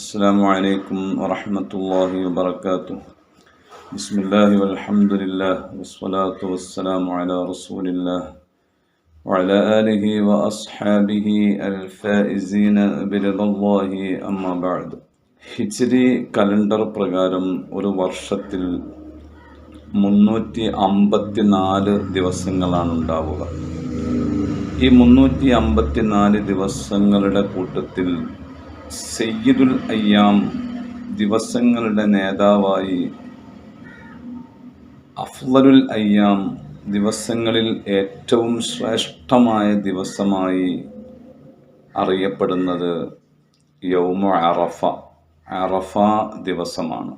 السلام عليكم ورحمة الله وبركاته بسم الله والحمد لله والصلاة والسلام على رسول الله وعلى آله وأصحابه الفائزين برضا الله أما بعد ഹിജ്രി calendar പ്രകാരം ഒരു വർഷത്തിൽ മുന്നൂറ്റി അമ്പത്തിനാല് ദിവസങ്ങളാണ് ഉണ്ടാവുക ഈ മുന്നൂറ്റി അമ്പത്തിനാല് ദിവസങ്ങളുടെ കൂട്ടത്തിൽ സയ്യിദുൽ അയ്യാം ദിവസങ്ങളുടെ നേതാവായി അഫ്ലലുൽ അയ്യാം ദിവസങ്ങളിൽ ഏറ്റവും ശ്രേഷ്ഠമായ ദിവസമായി അറിയപ്പെടുന്നത് യൗമ അറഫ അറഫ ദിവസമാണ്.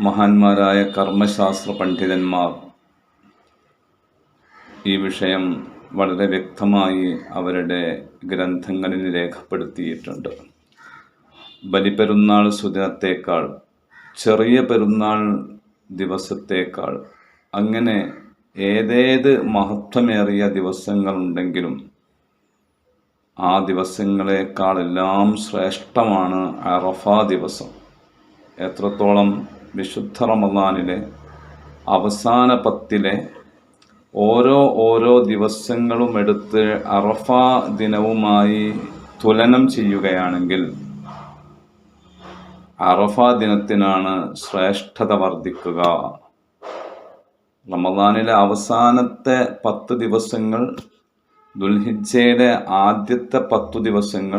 മഹാന്മാരായ കർമ്മശാസ്ത്ര പണ്ഡിതന്മാർ ഈ വിഷയം വളരെ വ്യക്തമായി അവരുടെ ഗ്രന്ഥങ്ങളിൽ രേഖപ്പെടുത്തിയിട്ടുണ്ട്. ബലിപ്പെരുന്നാൾ സുദിനത്തേക്കാൾ ചെറിയ പെരുന്നാൾ ദിവസത്തേക്കാൾ അങ്ങനെ ഏതേത് മഹത്വമേറിയ ദിവസങ്ങളുണ്ടെങ്കിലും ആ ദിവസങ്ങളെക്കാളെല്ലാം ശ്രേഷ്ഠമാണ് അറഫ ദിവസം. എത്രത്തോളം വിശുദ്ധ റമദാനിലെ അവസാന പത്തിലെ ഓരോ ഓരോ ദിവസങ്ങളും എടുത്ത് അറഫ ദിനവുമായി തുലനം ചെയ്യുകയാണെങ്കിൽ അറഫ ദിനത്തിനാണ് ശ്രേഷ്ഠത വർദ്ധിക്കുക. റമദാനിലെ അവസാനത്തെ പത്ത് ദിവസങ്ങൾ ദുൽഹിജയുടെ ആദ്യത്തെ പത്തു ദിവസങ്ങൾ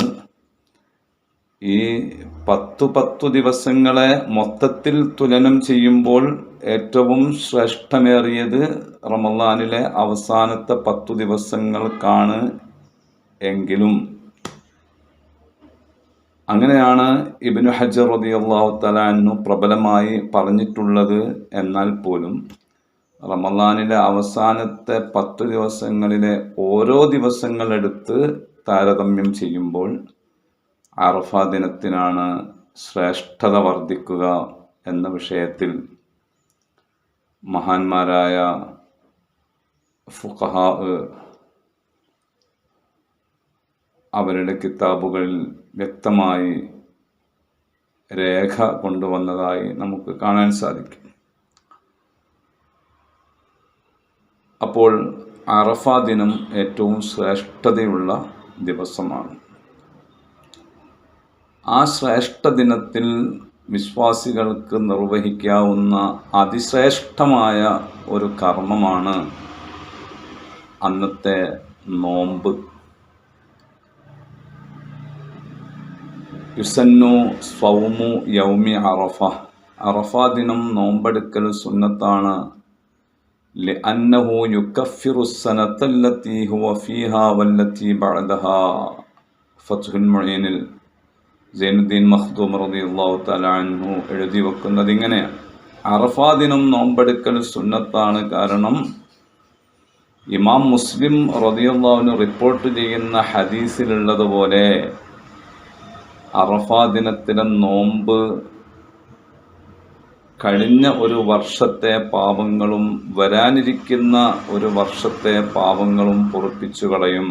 ഈ പത്തു പത്തു ദിവസങ്ങളെ മൊത്തത്തിൽ തുലനം ചെയ്യുമ്പോൾ ഏറ്റവും ശ്രേഷ്ഠമേറിയത് റമദാനിലെ അവസാനത്തെ പത്തു ദിവസങ്ങൾക്കാണ് എങ്കിലും. അങ്ങനെയാണ് ഇബിനു ഹജർ റതി അള്ളാഹു തലാനു പ്രബലമായി പറഞ്ഞിട്ടുള്ളത്. എന്നാൽ പോലും റമദാനിലെ അവസാനത്തെ പത്ത് ദിവസങ്ങളിലെ ഓരോ ദിവസങ്ങളെടുത്ത് താരതമ്യം ചെയ്യുമ്പോൾ അറഫ ദിനത്തിനാണ് ശ്രേഷ്ഠത വർദ്ധിക്കുക എന്ന വിഷയത്തിൽ മഹാന്മാരായ ഫുഖഹ അവരുടെ കിതാബുകളിൽ വ്യക്തമായി രേഖ കൊണ്ടുവന്നതായി നമുക്ക് കാണാൻ സാധിക്കും. അപ്പോൾ അറഫ ദിനം ഏറ്റവും ശ്രേഷ്ഠതയുള്ള ദിവസമാണ്. ആ ശ്രേഷ്ഠ ദിനത്തിൽ വിശ്വാസികൾക്ക് നിർവഹിക്കാവുന്ന അതിശ്രേഷ്ഠമായ ഒരു കർമ്മമാണ് അന്നത്തെ നോമ്പ് യുസന്നു സ്വൗമു യൗമി അറഫ അറഫ ദിനം നോമ്പെടുക്കൽ സുന്നത്താണ് لأنه يكفر السنة التي هو فيها والتي بعدها فتح المعين സൈനുദ്ദീൻ മഖ്ദൂം റളിയല്ലാഹു അള്ളാഹു അൻഹു എഴുതി വെക്കുന്നത് ഇങ്ങനെയാണ്. അറഫാ ദിനം നോമ്പെടുക്കൽ സുന്നത്താണ് കാരണം ഇമാം മുസ്ലിം റളിയല്ലാഹുവിന് റിപ്പോർട്ട് ചെയ്യുന്ന ഹദീസിലുള്ളതുപോലെ അറഫാ ദിനത്തിലെ നോമ്പ് കഴിഞ്ഞ ഒരു വർഷത്തെ പാപങ്ങളും വരാനിരിക്കുന്ന ഒരു വർഷത്തെ പാപങ്ങളും പൊറപ്പിച്ചു കളയും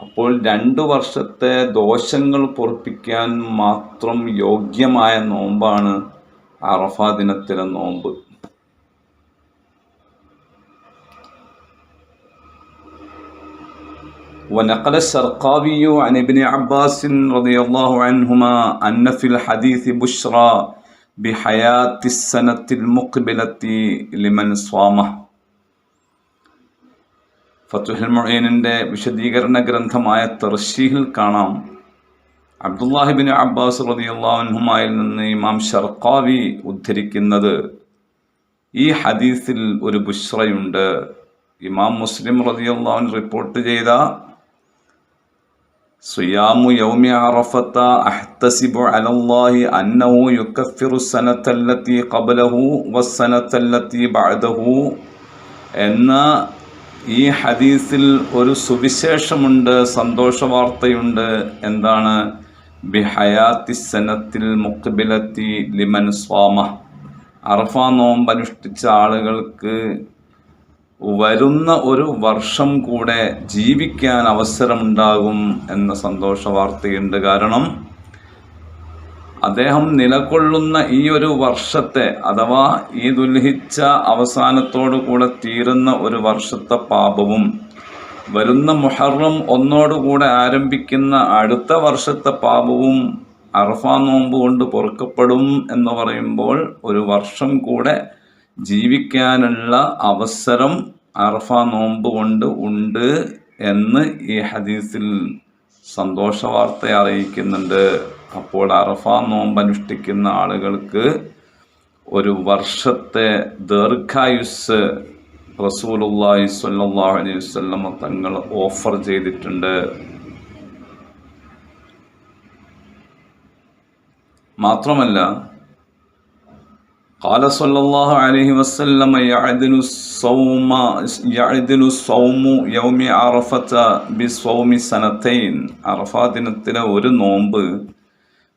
അപ്പോൾ രണ്ടു വർഷത്തെ ദോഷങ്ങൾ പൊറപ്പിക്കാൻ മാത്രം യോഗ്യമായ നോമ്പാണ് അറഫ ദിനത്തിലെ നോമ്പ് ونقل السرقاوي عن ابن عباس رضي الله عنهما أن في الحديث بشرى بحياة السنة المقبلة لمن صامه ഫത്തുഹൽ മൊഹീനിന്റെ വിശദീകരണ ഗ്രന്ഥമായ തെർഷീഹിൽ കാണാം. അബ്ദുല്ലാഹിബിൻ അബ്ബാസ് റതിയുള്ളാഹുമായിൽ നിന്ന് ഇമാം ഷർക്കാവി ഉദ്ധരിക്കുന്നത് ഈ ഹദീസിൽ ഒരു ബുഷ്രയുണ്ട് ഇമാം മുസ്ലിം റതിയുള്ളാഹുൻ റിപ്പോർട്ട് ചെയ്ത സുയാമു യൗമി അറഫത്ത അഹ്തസിബു അലല്ലാഹി അന്നഹു യുക്കഫിറു സനത്തല്ലത്തി ഖബലഹു വസ്സനത്തല്ലത്തി ബഅദഹു എന്ന ഈ ഹദീസിൽ ഒരു സുവിശേഷമുണ്ട് സന്തോഷവാർത്തയുണ്ട്. എന്താണ്? ബിഹയാത്തി സനത്തിൽ മുഖബിലത്തി ലിമൻ സ്വാമ. അറഫ നോമ്പ് അനുഷ്ഠിച്ച ആളുകൾക്ക് വരുന്ന ഒരു വർഷം കൂടെ ജീവിക്കാൻ അവസരമുണ്ടാകും എന്ന സന്തോഷ വാർത്തയുണ്ട് കാരണം അദ്ദേഹം നിലകൊള്ളുന്ന ഈ ഒരു വർഷത്തെ അഥവാ ഈ ദുൽഹിച്ച അവസാനത്തോടു കൂടെ തീരുന്ന ഒരു വർഷത്തെ പാപവും വരുന്ന മുഹറം ഒന്നോടുകൂടെ ആരംഭിക്കുന്ന അടുത്ത വർഷത്തെ പാപവും അറഫ നോമ്പ് കൊണ്ട് പൊറുക്കപ്പെടും എന്ന് പറയുമ്പോൾ ഒരു വർഷം കൂടെ ജീവിക്കാനുള്ള അവസരം അറഫ നോമ്പ് കൊണ്ട് ഉണ്ട് എന്ന് ഈ ഹദീസിൽ സന്തോഷ വാർത്ത അറിയിക്കുന്നുണ്ട്. അപ്പോൾ അറഫ നോമ്പ് അനുഷ്ഠിക്കുന്ന ആളുകൾക്ക് ഒരു വർഷത്തെ ദീർഘായുസ് റസൂലുള്ളാഹി സ്വല്ലല്ലാഹു അലൈഹി വസല്ലം തങ്ങൾ ഓഫർ ചെയ്തിട്ടുണ്ട് മാത്രമല്ല قال صلى الله عليه وسلم يعدل الصوم يعدل الصوم يوم عرفة بصوم سنتين അറഫാ ദിനത്തിലെ ഒരു നോമ്പ്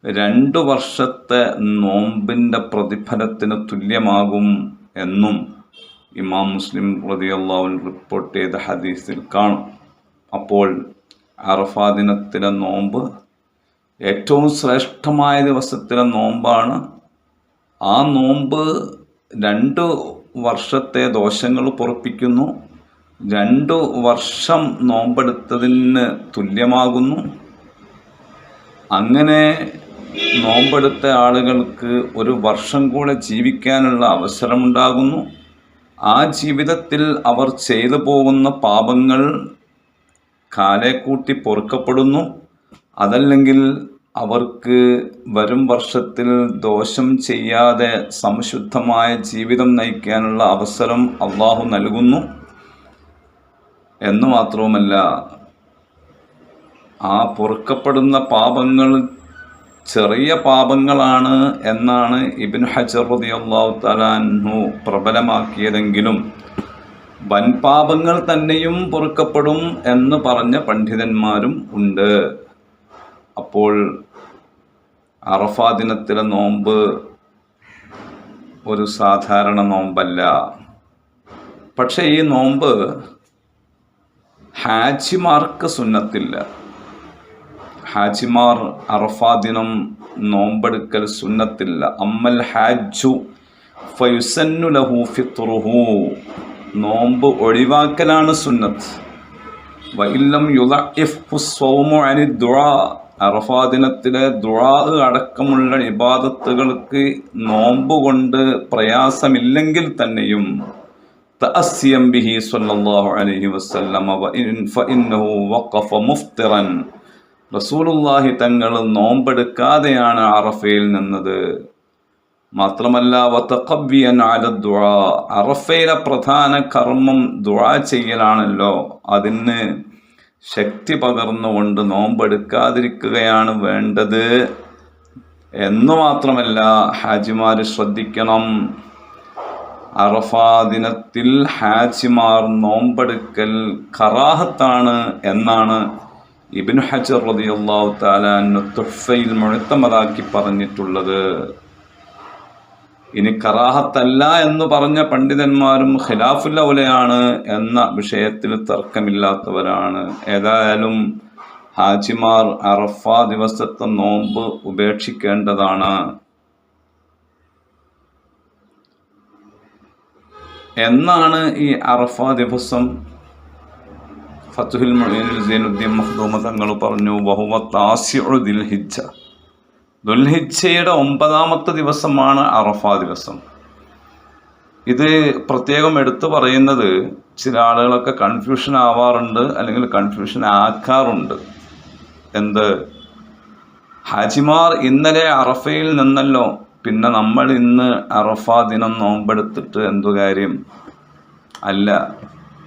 രണ്ട് വർഷത്തെ നോമ്പിന്റെ പ്രതിഫലത്തിന് തുല്യമാകും എന്നും ഇമാം മുസ്ലിം റതിയല്ലാവിൻ റിപ്പോർട്ട് ചെയ്ത ഹദീസിൽ കാണും. അപ്പോൾ അറഫാ ദിനത്തിലെ നോമ്പ് ഏറ്റവും ശ്രേഷ്ഠമായ ദിവസത്തിലെ നോമ്പാണ്. ആ നോമ്പ് രണ്ട് വർഷത്തെ ദോഷങ്ങൾ പൊറപ്പിക്കുന്നു. രണ്ടു വർഷം നോമ്പെടുത്തതിന് തുല്യമാകുന്നു. അങ്ങനെ നോമ്പെടുത്ത ആളുകൾക്ക് ഒരു വർഷം കൂടെ ജീവിക്കാനുള്ള അവസരമുണ്ടാകുന്നു. ആ ജീവിതത്തിൽ അവർ ചെയ്തു പോകുന്ന പാപങ്ങൾ കാലേക്കൂട്ടി പൊറുക്കപ്പെടുന്നു. അതല്ലെങ്കിൽ അവർക്ക് വരും വർഷത്തിൽ ദോഷം ചെയ്യാതെ സംശുദ്ധമായ ജീവിതം നയിക്കാനുള്ള അവസരം അള്ളാഹു നൽകുന്നു. എന്ന് മാത്രവുമല്ല ആ പൊറുക്കപ്പെടുന്ന പാപങ്ങൾ ചെറിയ പാപങ്ങളാണ് എന്നാണ് ഇബിൻ ഹജർ റതി അള്ളാഹു തലാൻഹു പ്രബലമാക്കിയതെങ്കിലും വൻപാപങ്ങൾ തന്നെയും പൊറുക്കപ്പെടും എന്ന് പറഞ്ഞ പണ്ഡിതന്മാരും ഉണ്ട്. അപ്പോൾ അറഫാ ദിനത്തിലെ നോമ്പ് ഒരു സാധാരണ നോമ്പല്ല. പക്ഷേ ഈ നോമ്പ് ഹാജിമാർക്ക് സുന്നത്തില്ല. ഹാജിമാർ അറഫാ ദിനം നോമ്പെടുക്കൽ സുന്നത്തില്ല. അമ്മൽ ഹാജു ഫയുസന്നു ലഹു ഫിത്റുഹു. നോമ്പ് ഒഴിവാക്കലാണ് സുന്നത്ത്. വൈല്ലം യുലഇഫ് സ്വൗമു അനി ദുആ. അറഫാ ദിനത്തിലെ ദുആ അടക്കമുള്ള ഇബാദത്തുകൾക്ക് നോമ്പ് കൊണ്ട് പ്രയാസമില്ലെങ്കിൽ തന്നെയും തഅസ്സിയം ബിഹി സല്ലല്ലാഹു അലൈഹി വസല്ലമ ഫഇന്നഹു വഖഫ മുഫ്തിറൻ. റസൂലുള്ളാഹി തങ്ങൾ നോമ്പെടുക്കാതെയാണ് അറഫയിൽ നിന്നത്. മാത്രമല്ല വത്തഖബ്ബിയൻ അല ദുആ. അറഫയിലെ പ്രധാന കർമ്മം ദുആ ചെയ്യലാണല്ലോ. അതിന് ശക്തി പകർന്നുകൊണ്ട് നോമ്പെടുക്കാതിരിക്കുകയാണ് വേണ്ടത്. എന്ന് മാത്രമല്ല ഹാജിമാർ ശ്രദ്ധിക്കണം. അറഫാ ദിനത്തിൽ ഹാജിമാർ നോമ്പെടുക്കൽ കറാഹത്താണ് എന്നാണ് ഇബിൻ ഹജർ റളിയല്ലാഹു തആല തുഹ്ഫയിൽ മുഴുത്തമതാക്കി പറഞ്ഞിട്ടുള്ളത് ഇനി കറാഹത്തല്ല എന്ന് പറഞ്ഞ പണ്ഡിതന്മാരും ഖിലാഫുല്ലൗലയാണ് എന്ന വിഷയത്തിൽ തർക്കമില്ലാത്തവരാണ്. ഏതായാലും ഹാജിമാർ അറഫ ദിവസത്തെ നോമ്പ് ഉപേക്ഷിക്കേണ്ടതാണ്. എന്നാണ് ഈ അറഫ ദിവസം ഫത്തുഹിൽ സൈനുദ്ദീൻ മഖ്ദൂമ തങ്ങൾ പറഞ്ഞു ബഹുവ ദുൽഹിജ്ജയുടെ ഒമ്പതാമത്തെ ദിവസമാണ് അറഫ ദിവസം. ഇത് പ്രത്യേകം എടുത്തു പറയുന്നത് ചില ആളുകളൊക്കെ കൺഫ്യൂഷൻ ആവാറുണ്ട് അല്ലെങ്കിൽ കൺഫ്യൂഷൻ ആക്കാറുണ്ട്. എന്ത്? ഹാജിമാർ ഇന്നലെ അറഫയിൽ നിന്നല്ലോ പിന്നെ നമ്മൾ ഇന്ന് അറഫ ദിനം നോമ്പെടുത്തിട്ട് എന്തു കാര്യം? അല്ല.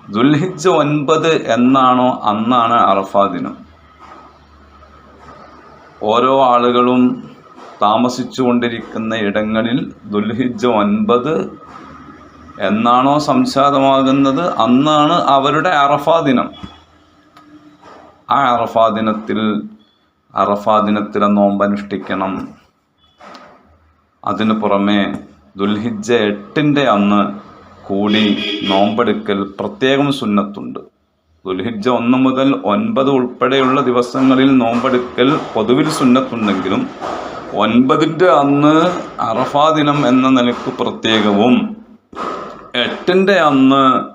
ദുൽഹിജ് ഒൻപത് എന്നാണോ അന്നാണ് അറഫാ ദിനം. ഓരോ ആളുകളും താമസിച്ചു കൊണ്ടിരിക്കുന്ന ഇടങ്ങളിൽ ദുൽഹിജ് ഒൻപത് എന്നാണോ സംശാദമാകുന്നത്? അന്നാണ് അവരുടെ അറഫാ ദിനം. ആ അറഫാ ദിനത്തിൽ അറഫാ ദിനത്തിലെ നോമ്പനുഷ്ഠിക്കണം. അതിനു പുറമെ ദുൽഹിജ എട്ടിന്റെ അന്ന് കൂടി നോമ്പെടുക്കൽ പ്രത്യേകം സുന്നത്തുണ്ട്. ദുൽഹിജ ഒന്ന് മുതൽ ഒൻപത് ഉൾപ്പെടെയുള്ള ദിവസങ്ങളിൽ നോമ്പെടുക്കൽ പൊതുവിൽ സുന്നത്തുണ്ടെങ്കിലും ഒൻപതിന്റെ അന്ന് അറഫാ ദിനം എന്ന നിലയ്ക്ക് പ്രത്യേകവും എട്ടിന്റെ അന്ന്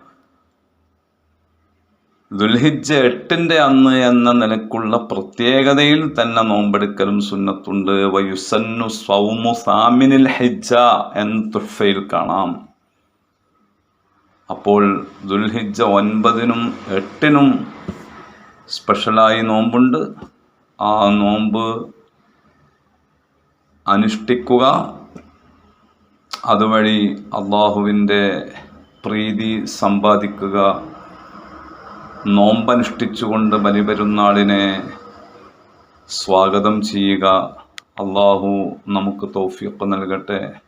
ദുൽഹിജ്ജ എട്ടിന്റെ അന്ന് എന്ന നിലക്കുള്ള പ്രത്യേകതയിൽ തന്നെ നോമ്പെടുക്കലും സുന്നത്തുണ്ട്. വയുസന്നു സൗമു സാമിനിൽ ഹിജ എന്ന് തുഫയിൽ കാണാം. അപ്പോൾ ദുൽഹിജ്ജ ഒൻപതിനും എട്ടിനും സ്പെഷ്യലായി നോമ്പുണ്ട്. ആ നോമ്പ് അനുഷ്ഠിക്കുക. അതുവഴി അള്ളാഹുവിന്റെ പ്രീതി സമ്പാദിക്കുക. നോമ്പനുഷ്ഠിച്ചുകൊണ്ട് ബലിപെരുന്നാളിനെ സ്വാഗതം ചെയ്യുക. അള്ളാഹു നമുക്ക് തോഫിയൊക്കെ നൽകട്ടെ.